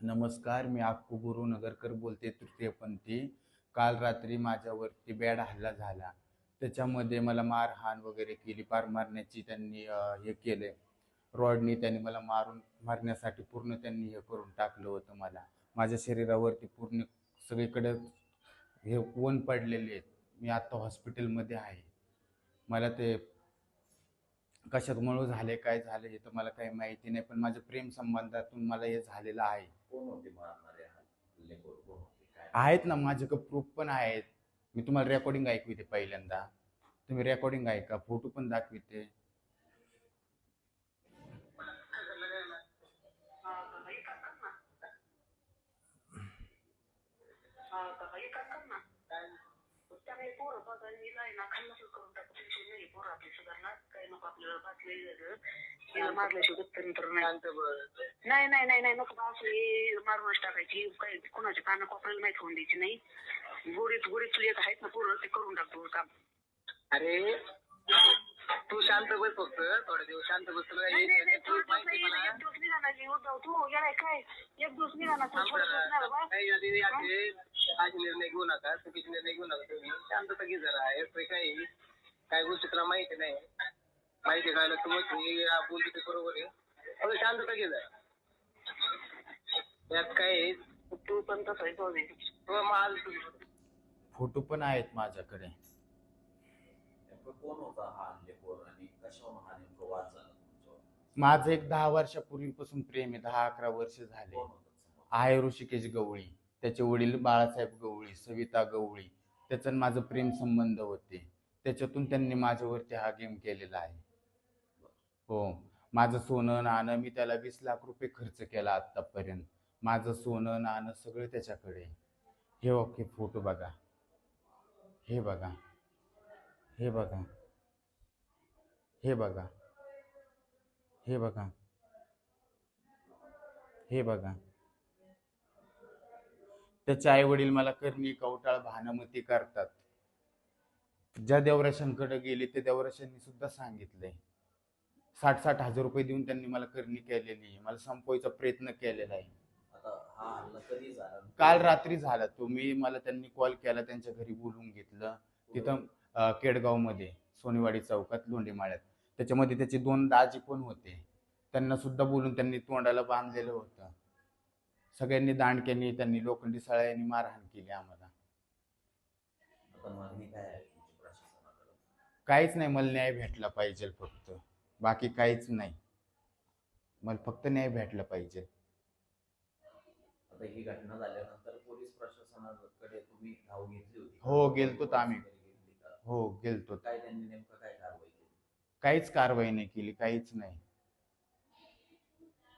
नमस्कार मी अक्कू गुरु नगरकर बोलते तृतीयपंथी काल रात्री माझ्यावरती बॅड हल्ला झाला. त्याच्यामध्ये मला मारहाण वगैरे केली पार मारण्याची त्यांनी हे केले रॉडनी त्यांनी मला मारून मारण्यासाठी पूर्ण त्यांनी हे करून टाकलं होतं मला. माझ्या शरीरावरती पूर्ण सगळीकडे हे वन पडलेले आहेत. मी आत्ता हॉस्पिटलमध्ये आहे. मला ते कशामुळं झाले काय झाले हे तर मला काही माहिती नाही पण माझ्या प्रेम संबंधातून मला हे झालेलं आहे. कोण होते मारणारे हल्लेखोर कोण होते? काय आहेत ना माझ्याकडे प्रूफ पण आहेत. मी तुम्हाला रेकॉर्डिंग ऐकविते पहिल्यांदा. तुम्ही रेकॉर्डिंग ऐका फोटो पण दाखविते. नाही. नाही नाही नाही नको बा, असं हे मारूनच टाकायची. काही कुणाच्या काना कोपऱ्याला नाही ठेवून द्यायची नाही. तुझे आहेत ना पूर्ण ते करून टाकतो काम. अरे तू शांत बस फक्त. थोडे दिवस शांत बस तुला नाही नाही नाही माहिती नाही, तू गेलाय काय? एक दिवस नाही असे निर्णय घेऊ नका चुकीचे निर्णय घेऊ नका तुम्ही. शांतता घे जरा याचं काही काय गोष्टी तुला माहिती नाही. माहिती काय तू मग तुम्ही बोलतो ते बरोबर आहे. शांतता घे जरा यात काय आहे, तू पण तसं आहे तू- फोटो पण आहेत माझ्याकडे. नेमकं कोण होता हा हल्लेखोर आणि कशावरून हा नेमकं वाद झाला तुमच्यावर? माझं एक दहा वर्षापूर्वीपासून प्रेम आहे दहा अकरा वर्ष झाले. कोण होतं समोर? आहे ऋषिकेश गवळी त्याचे वडील बाळासाहेब गवळी सविता गवळी. त्याचं आणि माझं प्रेम संबंध होते. त्याच्यातून त्यांनी माझ्यावरती हा गेम केलेला आहे. हो. माझं सोनं नाणं मी त्याला वीस लाख रुपये खर्च केला आत्तापर्यंत. माझं सोनं नाणं सगळं त्याच्याकडे हे ओके फोटो बघा. हे बघा. हे बघा. हे बघा. हे बघा. हे बघा. त्याचे आई वडील मला करणी कवटाळ भानामती करतात. ज्या देवराशांकडे गेले ते देवराशांनी सुद्धा सांगितलंय. साठ साठ हजार रुपये देऊन त्यांनी मला करणी केलेली आहे. मला संपवायचा प्रयत्न केलेला आहे. आता हा हल्ला कधी झाला? काल रात्री झाला. तो मी मला त्यांनी कॉल केला त्यांच्या घरी बोलवून घेतलं. तिथं अं, केडगावमध्ये सोनेवाडी चौकात लोंढेमाळ्यात त्याच्यामध्ये त्याचे दोन दाजी पण होते. त्यांना सुद्धा बोलून त्यांनी तोंडाला बांधलेलं होतं. सगळ्यांनी दांडक्यांनी त्यांनी लोखंडी सळ्यांनी मारहाण केली आम्हाला. आता मागणी काय आहे तुमची प्रशासनाकडे काहीच नाही मला न्याय भेटला पाहिजे फक्त. बाकी काहीच नाही. मला फक्त न्याय भेटला पाहिजे. आता ही घटना झाल्यानंतर पोलीस प्रशासनाकडे तुम्ही धाव घेतली होती हो, गेलतो आम्ही. हो गेलतो. काय त्यांनी नेमकं काय कारवाई केली? काहीच कारवाई नाही केली काहीच नाही.